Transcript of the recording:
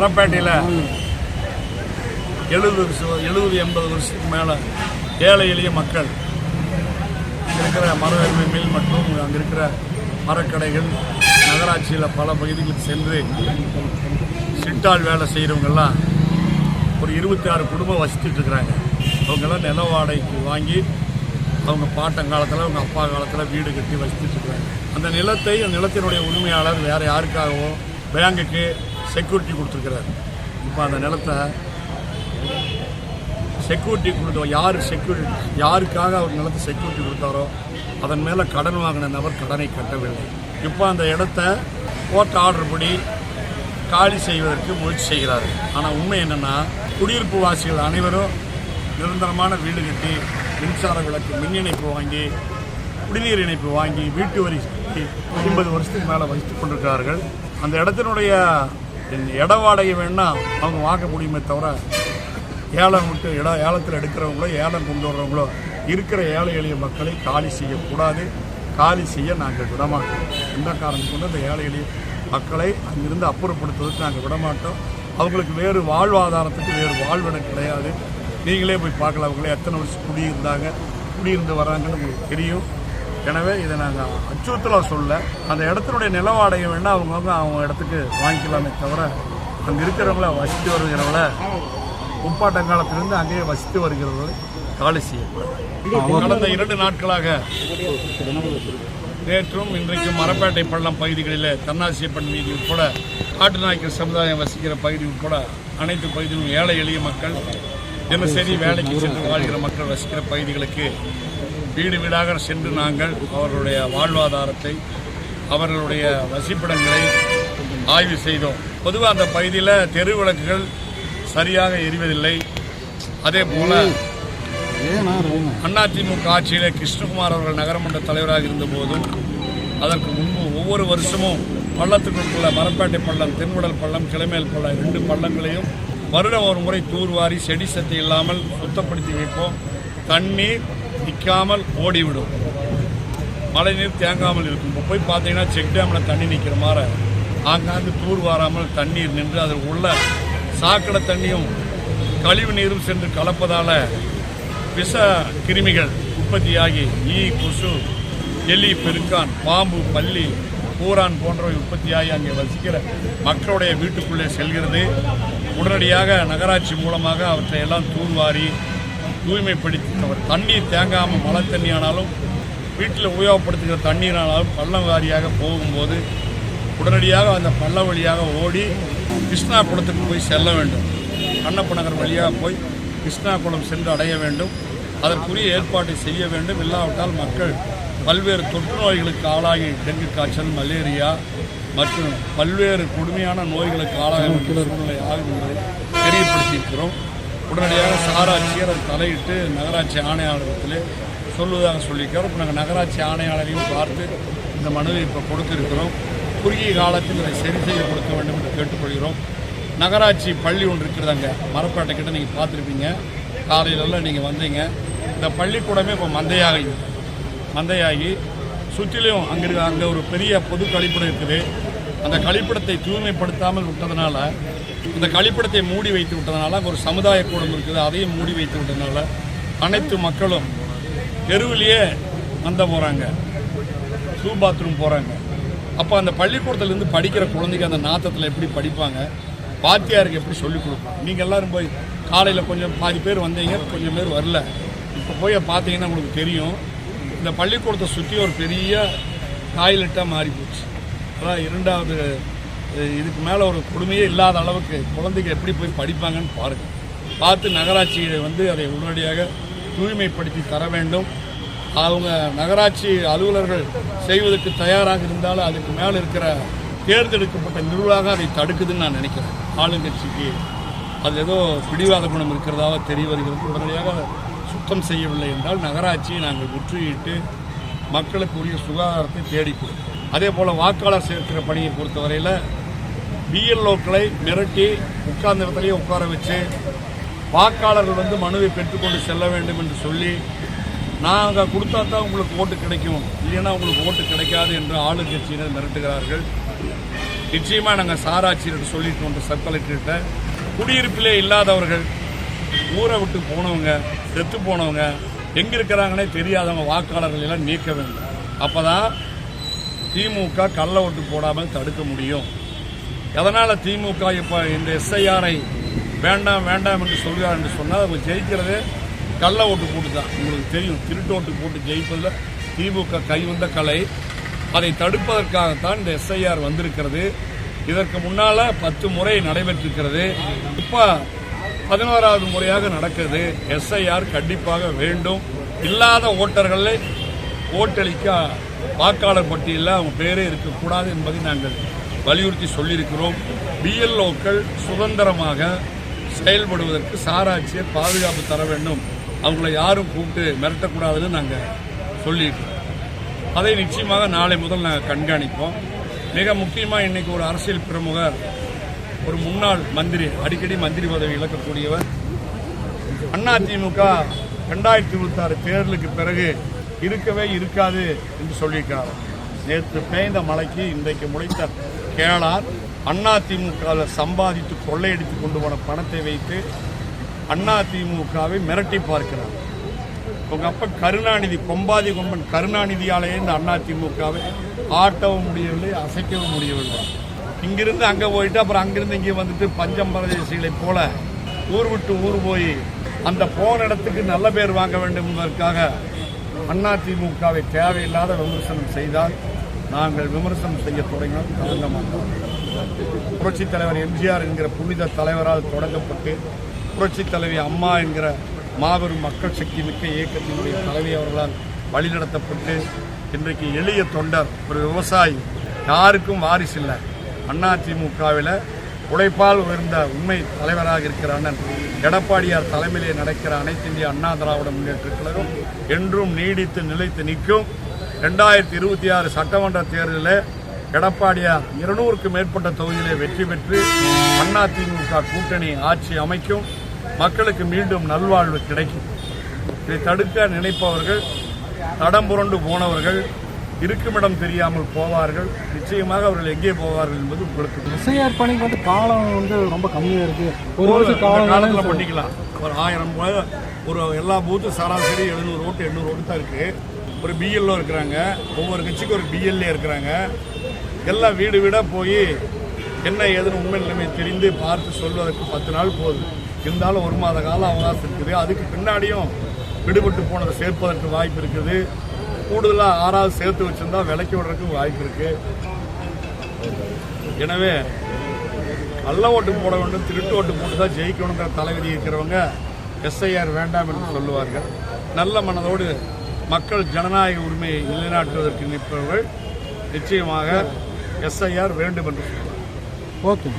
மரப்பேட்டையில் எழுபது வருஷம் எழுபது எண்பது வருஷத்துக்கு மேலே ஏழை எளிய மக்கள் அங்கே இருக்கிற மர மில் மற்றும் அங்கே இருக்கிற மரக்கடைகள் நகராட்சியில் பல பகுதிகளுக்கு சென்று சிட்டால் வேலை செய்கிறவங்கெல்லாம் ஒரு இருபத்தி ஆறு குடும்பம் வசித்துட்டு இருக்கிறாங்க. அவங்கெல்லாம் நில வாடகைக்கு வாங்கி அவங்க பாட்டங்காலத்தில் அவங்க அப்பா காலத்தில் வீடு கட்டி வசித்துட்டு இருக்கிறாங்க. அந்த நிலத்தை அந்த நிலத்தினுடைய உரிமையாளர் வேறு யாருக்காகவோ பேங்குக்கு செக்யூரிட்டி கொடுத்துருக்கிறார். இப்போ அந்த நிலத்தை செக்யூரிட்டி கொடுத்தோம் யார் செக்யூரிட்டி யாருக்காக அவர் நிலத்தை செக்யூரிட்டி கொடுத்தாரோ அதன் மேலே கடன் வாங்கின நபர் கடனை கட்டவில்லை. இப்போ அந்த இடத்த கோர்ட் ஆர்டர் படி காலி செய்வதற்கு முயற்சி செய்கிறார். ஆனால் உண்மை என்னென்னா குடியிருப்பு வாசிகள் அனைவரும் நிரந்தரமான வீடு கட்டி மின்சார விளக்கு மின் இணைப்பு வாங்கி குடிநீர் இணைப்பு வாங்கி வீட்டு வரி ஐம்பது வருஷத்துக்கு மேலே வசித்துக் கொண்டிருக்கிறார்கள். அந்த இடத்தினுடைய இட வாடகை வேணால் அவங்க வாங்க முடியுமே தவிர ஏலம் விட்டு இட ஏலத்தில் எடுக்கிறவங்களோ ஏலம் கொண்டு வர்றவங்களோ இருக்கிற ஏழை எளிய மக்களை காலி செய்யக்கூடாது. காலி செய்ய நாங்கள் விடமாட்டோம். எந்த காரணம் கொண்டு அந்த ஏழை எளிய மக்களை அங்கிருந்து அப்புறப்படுத்துவதற்கு நாங்கள் விடமாட்டோம். அவங்களுக்கு வேறு வாழ்வாதாரத்துக்கு வேறு வாழ்விடம் கிடையாது. நீங்களே போய் பார்க்கலாம். அவங்களே எத்தனை வருஷம் குடியிருந்தாங்க குடியிருந்து வராங்கன்னு உங்களுக்கு தெரியும். எனவே இதை நாங்கள் அச்சுறுத்தலாக சொல்ல அந்த இடத்தினுடைய நில வாடகை வேணால் அவங்கவுங்க அவங்க இடத்துக்கு வாங்கிக்கலாமே தவிர அங்கே இருக்கிறவங்கள வசித்து வருகிறவங்கள உப்பாட்டங்காலத்திலிருந்து அங்கேயே வசித்து வருகிறவர்கள் காலி செய்யப்படும் கடந்த இரண்டு நாட்களாக நேற்றும் இன்றைக்கும் மரப்பேட்டை பள்ளம் பகுதிகளில் தன்னாசியப்பன் வீதி உட்பட காட்டுநாய்க்கர் சமுதாயம் வசிக்கிற பகுதி உட்பட அனைத்து பகுதியிலும் ஏழை எளிய மக்கள் தினசரி வேலைக்கு சென்று வாழ்கிற மக்கள் வசிக்கிற பகுதிகளுக்கு வீடு வீடாக சென்று நாங்கள் அவர்களுடைய வாழ்வாதாரத்தை அவர்களுடைய வசிப்பிடங்களை ஆய்வு செய்தோம். பொதுவாக அந்த பகுதியில் தெரு விளக்குகள் சரியாக எரிவதில்லை. அதே போல அதிமுக ஆட்சியில் கிருஷ்ணகுமார் அவர்கள் நகரமன்ற தலைவராக இருந்தபோதும் அதற்கு முன்பு ஒவ்வொரு வருஷமும் பள்ளத்துக்குள்ள மரப்பேட்டை பள்ளம் தென்குடல் பள்ளம் கிளமேல் பள்ளம் ரெண்டு பள்ளங்களையும் வருடம் ஒரு முறை தூர்வாரி செடி சத்து இல்லாமல் சுத்தப்படுத்தி வைப்போம். தண்ணீர் நிற்காமல் ஓடிவிடும். மழைநீர் தேங்காமல் இருக்கும். இப்போ போய் பார்த்தீங்கன்னா செக் டேமில் தண்ணி நிற்கிற மாதிரி ஆங்காங்கு தூர் வாராமல் தண்ணீர் நின்று அதில் உள்ள சாக்கடை தண்ணியும் கழிவு நீரும் சென்று கலப்பதால் விஷ கிருமிகள் உற்பத்தியாகி ஈ கொசு எலி பெருக்கான் பாம்பு பல்லி பூரான் போன்றவை உற்பத்தியாகி அங்கே வசிக்கிற மக்களுடைய வீட்டுக்குள்ளே செல்கிறது. உடனடியாக நகராட்சி மூலமாக அவற்றை எல்லாம் தூர்வாரி தூய்மைப்படுத்தி அவர் தண்ணீர் தேங்காமல் மழை தண்ணியானாலும் வீட்டில் உபயோகப்படுத்துகிற தண்ணீரானாலும் பள்ளம் வாரியாக போகும்போது உடனடியாக அந்த பள்ளம் வழியாக ஓடி கிருஷ்ணா குளத்துக்கு போய் செல்ல வேண்டும். கண்ணப்ப நகர் வழியாக போய் கிருஷ்ணா குளம் சென்று அடைய வேண்டும். அதற்குரிய ஏற்பாட்டை செய்ய வேண்டும். இல்லாவிட்டால் மக்கள் பல்வேறு தொற்று நோய்களுக்கு ஆளாகி டெங்கு காய்ச்சல் மலேரியா மற்றும் பல்வேறு கொடுமையான நோய்களுக்கு ஆளாக வேண்டிய சூழ்நிலை ஆகும் என்பதை தெரியப்படுத்தியிருக்கிறோம். உடனடியாக சாராட்சியர் அது தலையிட்டு நகராட்சி ஆணையாளரிடத்திலே சொல்வதாக சொல்லியிருக்கிறோம் இப்போ நாங்கள் நகராட்சி ஆணையாளரையும் பார்த்து இந்த மனுவை இப்போ கொடுத்திருக்கிறோம். குறுகிய காலத்தில் இதை சரி செய்து கொடுக்க வேண்டும் என்று கேட்டுக்கொள்கிறோம். நகராட்சி பள்ளி ஒன்று இருக்கிறது அங்கே. மரப்பேட்டை கிட்ட நீங்கள் பார்த்துருப்பீங்க. காலையிலலாம் நீங்கள் வந்தீங்க. இந்த பள்ளிக்கூடமே இப்போ மந்தையாகி மந்தையாகி சுற்றிலும் அங்கே இருக்க அங்கே ஒரு பெரிய பொது கழிப்பிடம் இருக்குது. அந்த கழிப்பிடத்தை தூய்மைப்படுத்தாமல் விட்டதுனால அந்த கழிப்பிடத்தை மூடி வைத்து விட்டதுனால அங்கே ஒரு சமுதாய கூடம் இருக்குது. அதையும் மூடி வைத்து விட்டதுனால அனைத்து மக்களும் தெருவிலேயே வந்த போகிறாங்க ஷூ பாத்ரூம் போகிறாங்க அப்போ அந்த பள்ளிக்கூடத்துலேருந்து படிக்கிற குழந்தைங்க அந்த நாத்தத்தில் எப்படி படிப்பாங்க? வாத்தியாருக்கு எப்படி சொல்லிக் கொடுப்பாங்க? நீங்கள் எல்லோரும் போய் காலையில் கொஞ்சம் பாதி பேர் வந்தீங்க கொஞ்சம் பேர் வரல. இப்போ போய் பார்த்தீங்கன்னா உங்களுக்கு தெரியும். இந்த பள்ளிக்கூடத்தை சுற்றி ஒரு பெரிய டாய்லெட்டாக மாறி போச்சு அதான் இரண்டாவது இதுக்கு மேலே ஒரு கொடுமையே இல்லாத அளவுக்கு குழந்தைங்க எப்படி போய் படிப்பாங்கன்னு பாருங்கள் பார்த்து நகராட்சி வந்து அதை உடனடியாக தூய்மைப்படுத்தி தர வேண்டும். அவங்க நகராட்சி அலுவலர்கள் செய்வதற்கு தயாராக இருந்தாலும் அதுக்கு மேலே இருக்கிற தேர்ந்தெடுக்கப்பட்ட நிர்வாகம் அதை தடுக்குதுன்னு நான் நினைக்கிறேன். ஆளுங்கட்சிக்கு அது ஏதோ பிடிவாத குணம் இருக்கிறதாக தெரிய வருகிறது. உடனடியாக சுத்தம் செய்யவில்லை என்றால் நகராட்சியை நாங்கள் முற்றுகையிட்டு மக்களுக்கு உரிய சுகாதாரத்தை தேடி கொடுப்போம். அதே போல் வாக்காளர் சேர்க்கிற பணியை பொறுத்தவரையில் பிஎல்ஓக்களை மிரட்டி உட்கார்ந்த இடத்துலையே உட்கார வச்சு வாக்காளர்கள் வந்து மனுவை பெற்றுக்கொண்டு செல்ல வேண்டும் என்று சொல்லி நாங்கள் கொடுத்தா தான் உங்களுக்கு ஓட்டு கிடைக்கும். இல்லைன்னா உங்களுக்கு ஓட்டு கிடைக்காது என்று ஆளுங்கட்சியினர் மிரட்டுகிறார்கள். நிச்சயமாக நாங்கள் சாராட்சியர்கிட்ட சொல்லிட்டு வந்த சப் கலெக்டர்கிட்ட குடியிருப்பிலே இல்லாதவர்கள் ஊரை விட்டு போனவங்க செத்து போனவங்க எங்கே இருக்கிறாங்கன்னே தெரியாதவங்க வாக்காளர்கள் எல்லாம் நீக்க வேண்டும். அப்போ தான் திமுக கள்ள ஓட்டு போடாமல் தடுக்க முடியும். எதனால் திமுக இப்போ இந்த எஸ்ஐஆரை வேண்டாம் வேண்டாம் என்று சொல்கிறார் என்று சொன்னால் அவங்க ஜெயிக்கிறது கள்ள ஓட்டு போட்டு தான் உங்களுக்கு தெரியும் திருட்டு ஓட்டு போட்டு ஜெயிப்பதில் திமுக கைவந்த கலை. அதை தடுப்பதற்காகத்தான் இந்த எஸ்ஐஆர் வந்திருக்கிறது. இதற்கு முன்னால் பத்து முறை நடைபெற்றிருக்கிறது. இப்போ பதினோராவது முறையாக நடக்குது. எஸ்ஐஆர் கண்டிப்பாக வேண்டும். இல்லாத ஓட்டர்களை ஓட்டளிக்க வாக்காளர் பட்டியலில் அவங்க பேரே இருக்கக்கூடாது என்பதை நாங்கள் வலியுறுத்தி சொல்லியிருக்கிறோம். பிஎல்ஓக்கள் சுதந்திரமாக செயல்படுவதற்கு சாராட்சியர் பாதுகாப்பு தர வேண்டும். அவங்கள யாரும் கூப்பிட்டு மிரட்டக்கூடாதுன்னு நாங்கள் சொல்லியிருக்கிறோம். அதை நிச்சயமாக நாளை முதல் நாங்கள் கண்காணிப்போம். மிக முக்கியமாக இன்றைக்கி ஒரு அரசியல் பிரமுகர் ஒரு முன்னாள் மந்திரி அடிக்கடி மந்திரி பதவி இழக்கக்கூடியவர். அதிமுக ரெண்டாயிரத்தி இருபத்தாறு தேர்தலுக்கு பிறகு இருக்கவே இருக்காது என்று சொல்லியிருக்கார் நேற்று பெய்ந்த மழைக்கு இன்றைக்கு முளைத்த கேளார் அதிமுகவில் சம்பாதித்து கொள்ளையடித்து கொண்டு போன பணத்தை வைத்து அதிமுகவை மிரட்டி பார்க்கிறார். உங்கள் அப்பா கருணாநிதி கொம்பாதி கொம்பன் கருணாநிதியாலேயே இந்த அதிமுகவை ஆட்டவும் முடியவில்லை அசைக்கவும் முடியவில்லை. இங்கிருந்து அங்கே போயிட்டு அப்புறம் அங்கிருந்து இங்கே வந்துட்டு பஞ்சம் பிரதேசிகளைப் போல ஊர் விட்டு ஊர் போய் அந்த போன இடத்துக்கு நல்ல பேர் வாங்க வேண்டும் என்பதற்காக அதிமுகவை தேவையில்லாத விமர்சனம் செய்தால் நாங்கள் விமர்சனம் செய்ய தொடங்கினோம் தாங்க மாட்டோம். புரட்சித் தலைவர் எம்ஜிஆர் என்கிற புனித தலைவரால் தொடங்கப்பட்டு புரட்சித் தலைவி அம்மா என்கிற மாபெரும் மக்கள் சக்தி மிக்க இயக்கத்தினுடைய தலைவி அவர்களால் வழிநடத்தப்பட்டு இன்றைக்கு எளிய தொண்டர் ஒரு விவசாயி யாருக்கும் வாரிசு இல்லை. அதிமுகவில் உழைப்பால் உயர்ந்த உண்மை தலைவராக இருக்கிற அண்ணன் எடப்பாடியார் தலைமையிலே நடக்கிற அனைத்து இந்திய அண்ணா திராவிட முன்னேற்ற கழகம் என்றும் நீடித்து நிலைத்து நிற்கும். ரெண்டாயிரத்தி இருபத்தி ஆறு சட்டமன்ற தேர்தலில் எடப்பாடியார் இருநூறுக்கும் மேற்பட்ட தொகுதியிலே வெற்றி பெற்று அதிமுக கூட்டணி ஆட்சி அமைக்கும். மக்களுக்கு மீண்டும் நல்வாழ்வு கிடைக்கும். இதை தடுக்க நினைப்பவர்கள் தடம் புரண்டு போனவர்கள் இருக்குமிடம் தெரியாமல் போவார்கள். நிச்சயமாக அவர்கள் எங்கே போவார்கள் என்பது உங்களுக்கு. எஸ்ஐஆர் பணிக்கு வந்து காலம் வந்து ரொம்ப கம்மியா இருக்கு. ஒரு வருஷம் காலம் காலத்தில் பண்ணிக்கலாம். ஒரு ஆயிரம் ரூபாய் ஒரு எல்லா பூத்து சராசரி எழுநூறு ஓட்டு எண்ணூறு ஓட்டு தான் இருக்கு. ஒரு பிஎல்ஓ இருக்கிறாங்க. ஒவ்வொரு கட்சிக்கும் ஒரு பிஎல்ஏ இருக்கிறாங்க. எல்லாம் வீடு வீடாக போய் என்ன ஏதுன்னு உண்மை நிலைமை தெரிந்து பார்த்து சொல்வதற்கு பத்து நாள் போகுது இருந்தாலும் ஒரு மாத காலம் அவகாசம் இருக்குது. அதுக்கு பின்னாடியும் விடுபட்டு போனதை சேர்ப்பதற்கு வாய்ப்பு இருக்குது. கூடுதலாக ஆறாவது சேர்த்து வச்சுருந்தா விலைக்கு விடுறதுக்கு வாய்ப்பு இருக்குது எனவே நல்ல ஓட்டு போட வேண்டும் திருட்டு ஓட்டு போட்டு தான் ஜெயிக்கணுங்கிற தலைவலி இருக்கிறவங்க எஸ்ஐஆர் வேண்டாம் என்று சொல்லுவார்கள். நல்ல மனதோடு மக்கள் ஜனநாயக உரிமையை நிலைநாட்டுவதற்கு நிற்பவர்கள் நிச்சயமாக எஸ்ஐஆர் வேண்டும் என்று சொல்லுவார் ஓகே.